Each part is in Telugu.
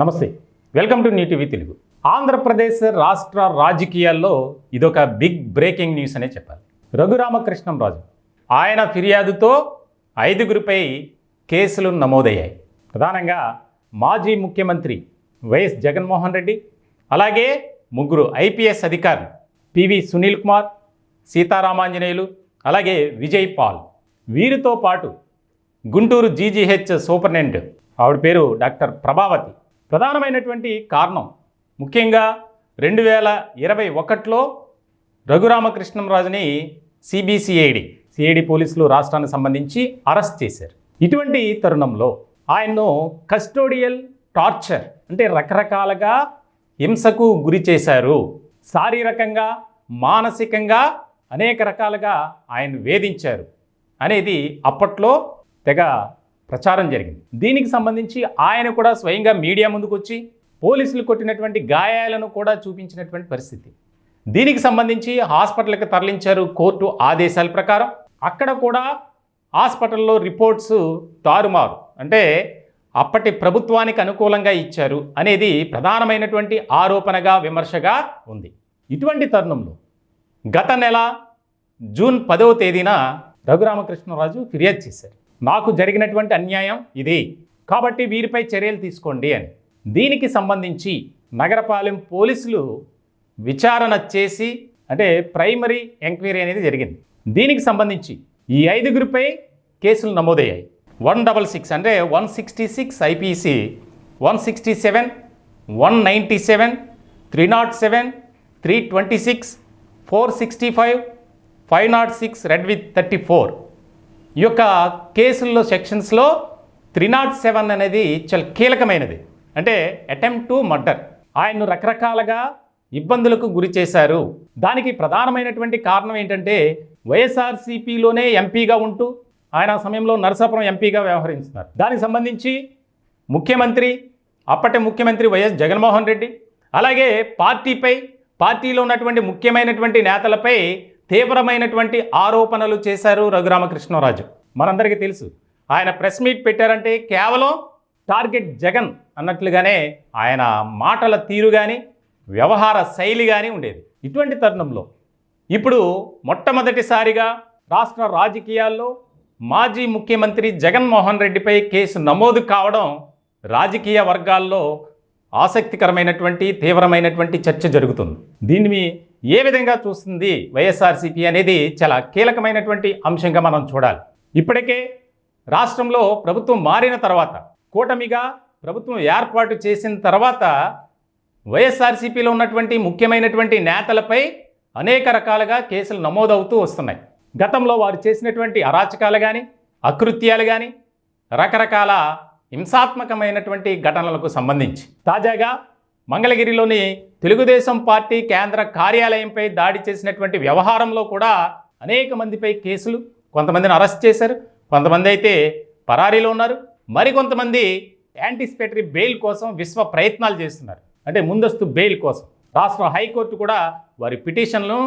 నమస్తే. Welcome to new Telugu. Andhra Pradesh రాష్ట్ర రాజకీయాల్లో ఇదొక బిగ్ బ్రేకింగ్ న్యూస్ అనే చెప్పాలి. రఘురామకృష్ణంరాజు ఆయన ఫిర్యాదుతో ఐదుగురిపై కేసులు నమోదయ్యాయి. ప్రధానంగా మాజీ ముఖ్యమంత్రి వైఎస్ జగన్మోహన్ రెడ్డి అలాగే ముగ్గురు ఐపీఎస్ అధికారులు పివి సునీల్ కుమార్ సీతారామాంజనేయులు అలాగే విజయ్ పాల్. వీరితో పాటు గుంటూరు జీజీహెచ్ సూపరింటెండెంట్ ఆవిడ పేరు డాక్టర్ ప్రభావతి ప్రధానమైనటువంటి కారణం ముఖ్యంగా రెండు వేల ఇరవై ఒకటిలో రఘురామకృష్ణంరాజుని సిబిసిఐడి సిఐడి పోలీసులు రాష్ట్రానికి సంబంధించి అరెస్ట్ చేశారు. ఇటువంటి తరుణంలో ఆయన్ను కస్టోడియల్ టార్చర్ అంటే రకరకాలుగా హింసకు గురి చేశారు. శారీరకంగా మానసికంగా అనేక రకాలుగా ఆయన వేధించారు. అనేది అప్పట్లో తెగ ప్రచారం జరిగింది. దీనికి సంబంధించి ఆయన కూడా స్వయంగా మీడియా ముందుకు వచ్చి పోలీసులు కొట్టినటువంటి గాయాలను కూడా చూపించినటువంటి పరిస్థితి. దీనికి సంబంధించి హాస్పిటల్కి తరలించారు కోర్టు ఆదేశాల ప్రకారం. అక్కడ కూడా హాస్పిటల్లో రిపోర్ట్స్ తారుమారు. అంటే అప్పటి ప్రభుత్వానికి అనుకూలంగా ఇచ్చారు అనేది ప్రధానమైనటువంటి ఆరోపణగా విమర్శగా ఉంది. ఇటువంటి తరుణంలో గత నెల జూన్ పదవ తేదీన రఘురామకృష్ణరాజు ఫిర్యాదు చేశారు. నాకు జరిగినటువంటి అన్యాయం ఇది. కాబట్టి వీరిపై చర్యలు తీసుకోండి అని. దీనికి సంబంధించి నగరపాలెం పోలీసులు విచారణ చేసి అంటే ప్రైమరీ ఎంక్వైరీ అనేది జరిగింది. దీనికి సంబంధించి ఈ ఐదుగురిపై కేసులు నమోదయ్యాయి. వన్ డబల్ సిక్స్ అంటే one sixty six IPC one sixty seven one ninety seven three not seven three twenty six four sixty five five not six read with thirty four. ఈ యొక్క కేసుల్లో సెక్షన్స్లో త్రీ నాట్ సెవెన్ అనేది చాలా కీలకమైనది. అంటే అటెంప్ట్ టు మర్డర్. ఆయన్ను రకరకాలుగా ఇబ్బందులకు గురి చేశారు. దానికి ప్రధానమైనటువంటి కారణం ఏంటంటే వైఎస్ఆర్సీపీలోనే ఎంపీగా ఉంటూ ఆయన సమయంలో నరసాపురం ఎంపీగా వ్యవహరిస్తున్నారు దానికి సంబంధించి ముఖ్యమంత్రి అప్పటి ముఖ్యమంత్రి వైఎస్ జగన్మోహన్ రెడ్డి అలాగే పార్టీపై పార్టీలో ఉన్నటువంటి ముఖ్యమైనటువంటి నేతలపై తీవ్రమైనటువంటి ఆరోపణలు చేశారు రఘురామకృష్ణరాజు. మనందరికీ తెలుసు ఆయన ప్రెస్ మీట్ పెట్టారంటే కేవలం టార్గెట్ జగన్ అన్నట్లుగానే ఆయన మాటల తీరు కానీ వ్యవహార శైలి కానీ ఉండేది ఇటువంటి తరుణంలో. ఇప్పుడు మొట్టమొదటిసారిగా రాష్ట్ర రాజకీయాల్లో మాజీ ముఖ్యమంత్రి జగన్మోహన్ రెడ్డిపై కేసు నమోదు కావడం రాజకీయ వర్గాల్లో ఆసక్తికరమైనటువంటి తీవ్రమైనటువంటి చర్చ జరుగుతుంది. దీన్ని ఏ విధంగా చూస్తుంది వైఎస్ఆర్సీపీ అనేది చాలా కీలకమైనటువంటి అంశంగా మనం చూడాలి. ఇప్పటికే రాష్ట్రంలో ప్రభుత్వం మారిన తర్వాత కూటమిగా ప్రభుత్వం ఏర్పాటు చేసిన తర్వాత వైఎస్ఆర్సీపీలో ఉన్నటువంటి ముఖ్యమైనటువంటి నేతలపై అనేక రకాలుగా కేసులు నమోదవుతూ వస్తున్నాయి. గతంలో వారు చేసినటువంటి అరాచకాలు కానీ అకృత్యాలు కానీ రకరకాల హింసాత్మకమైనటువంటి ఘటనలకు సంబంధించి. తాజాగా మంగళగిరిలోని తెలుగుదేశం పార్టీ కేంద్ర కార్యాలయంపై దాడి చేసినటువంటి వ్యవహారంలో కూడా అనేక మందిపై కేసులు కొంతమందిని అరెస్ట్ చేశారు కొంతమంది అయితే పరారీలో ఉన్నారు మరికొంతమంది యాంటిసిపేటరీ బెయిల్ కోసం విశ్వ ప్రయత్నాలు చేస్తున్నారు. అంటే ముందస్తు బెయిల్ కోసం. రాష్ట్ర హైకోర్టు కూడా వారి పిటిషన్లను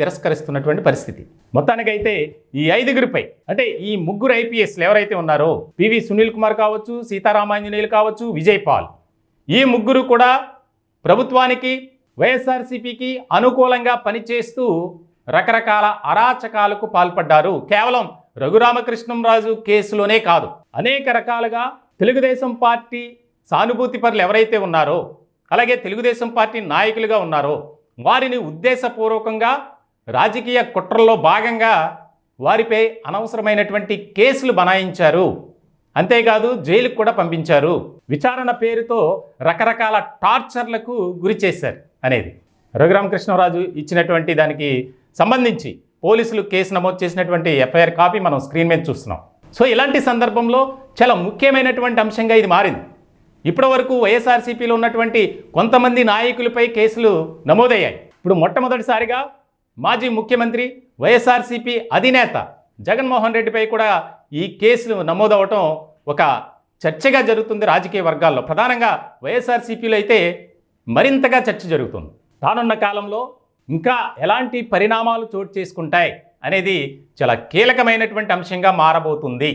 తిరస్కరిస్తున్నటువంటి పరిస్థితి. మొత్తానికైతే ఈ ఐదుగురిపై అంటే ఈ ముగ్గురు ఐపీఎస్లు ఎవరైతే ఉన్నారో పివి సునీల్ కుమార్ కావచ్చు సీతారామాంజనేయులు కావచ్చు విజయ్ పాల్. ఈ ముగ్గురు కూడా ప్రభుత్వానికి వైఎస్ఆర్సీపీకి అనుకూలంగా పనిచేస్తూ రకరకాల అరాచకాలకు పాల్పడ్డారు. కేవలం రఘురామకృష్ణంరాజు కేసులోనే కాదు. అనేక రకాలుగా తెలుగుదేశం పార్టీ సానుభూతి పరులు ఎవరైతే ఉన్నారో అలాగే తెలుగుదేశం పార్టీ నాయకులుగా ఉన్నారో వారిని ఉద్దేశపూర్వకంగా రాజకీయ కుట్రల్లో భాగంగా వారిపై అనవసరమైనటువంటి కేసులు బనాయించారు. అంతేకాదు జైలుకు కూడా పంపించారు. విచారణ పేరుతో రకరకాల టార్చర్లకు గురి చేశారు అనేది. రఘురామకృష్ణరాజు ఇచ్చినటువంటి దానికి సంబంధించి పోలీసులు కేసు నమోదు చేసినటువంటి ఎఫ్ఐఆర్ కాపీ మనం స్క్రీన్ మీద చూస్తున్నాం. సో ఇలాంటి సందర్భంలో చాలా ముఖ్యమైనటువంటి అంశంగా ఇది మారింది. ఇప్పటివరకు వైఎస్ఆర్సీపీలో ఉన్నటువంటి కొంతమంది నాయకులపై కేసులు నమోదయ్యాయి. ఇప్పుడు మొట్టమొదటిసారిగా మాజీ ముఖ్యమంత్రి వైఎస్ఆర్సీపీ అధినేత జగన్మోహన్ రెడ్డిపై కూడా ఈ కేసులు నమోదవటం ఒక చర్చగా జరుగుతుంది రాజకీయ వర్గాల్లో. ప్రధానంగా వైఎస్ఆర్సీపీలో అయితే మరింతగా చర్చ జరుగుతుంది. రానున్న కాలంలో ఇంకా ఎలాంటి పరిణామాలు చోటు చేసుకుంటాయి అనేది చాలా కీలకమైనటువంటి అంశంగా మారబోతుంది.